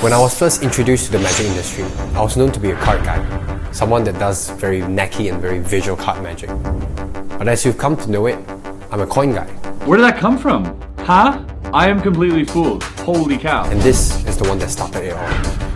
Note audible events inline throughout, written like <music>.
When I was first introduced to the magic industry, I was known to be a card guy, someone that does very knacky and very visual card magic. But as you've come to know it, I'm a coin guy, Where did that come from? Huh? I am completely fooled. Holy cow. and this is the one that started it all.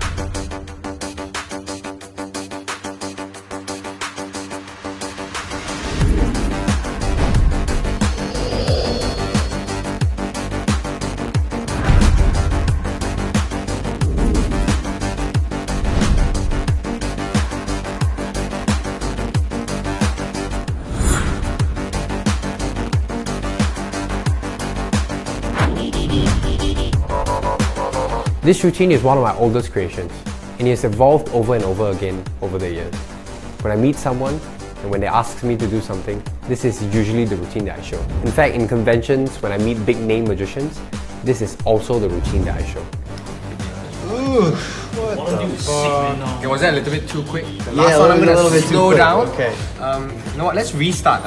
This routine is one of my oldest creations, and it has evolved over and over again over the years. When I meet someone, and when they ask me to do something, this is usually the routine that I show. In fact, in conventions, when I meet big name magicians, this is also the routine that I show. Okay, was that a little bit too quick? The Yeah, last a one I'm little- gonna little bit too slow quick, down. okay. Um, you know what? Let's restart.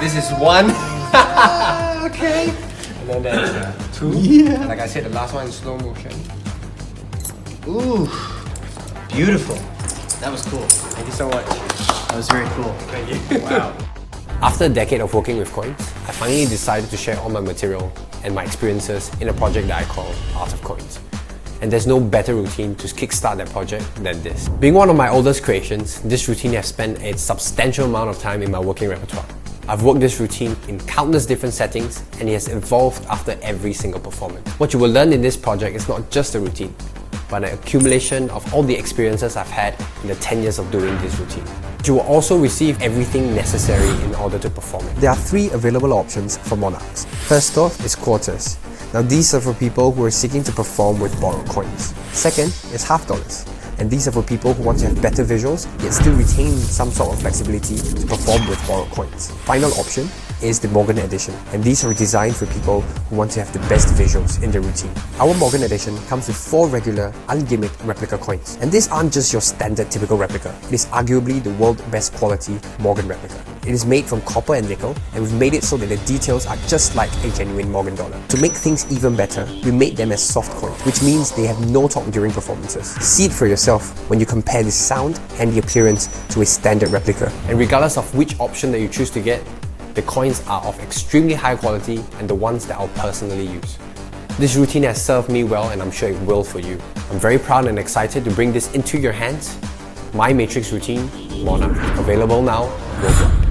This is one. <laughs> okay. And then there's uh, two. Yeah. Like I said, the last one in slow motion. Ooh, beautiful. That was cool. Thank you so much. That was very cool. Thank you. <laughs> Wow. After a decade of working with coins, I finally decided to share all my material and my experiences in a project that I call Art of Coins. And there's no better routine to kickstart that project than this. Being one of my oldest creations, this routine has spent a substantial amount of time in my working repertoire. I've worked this routine in countless different settings and it has evolved after every single performance. What you will learn in this project is not just a routine, but an accumulation of all the experiences I've had in the 10 years of doing this routine. You will also receive everything necessary in order to perform it. There are three available options for Monarchs. First off is quarters. Now these are for people who are seeking to perform with borrowed coins. Second is half dollars. And these are for people who want to have better visuals yet still retain some sort of flexibility to perform with borrowed coins. Final option is the Morgan Edition, and these are designed for people who want to have the best visuals in their routine. Our Morgan Edition comes with four regular, ungimmicked replica coins, and these aren't just your standard typical replica. It is arguably the world's best quality Morgan replica. It is made from copper and nickel, and we've made it so that the details are just like a genuine Morgan dollar. To make things even better, we made them as soft coins, which means they have no talk during performances. See it for yourself when you compare the sound and the appearance to a standard replica. And regardless of which option that you choose to get, the coins are of extremely high quality and the ones that I'll personally use. This routine has served me well and I'm sure it will for you. I'm very proud and excited to bring this into your hands. My Matrix routine, Monarch, available now.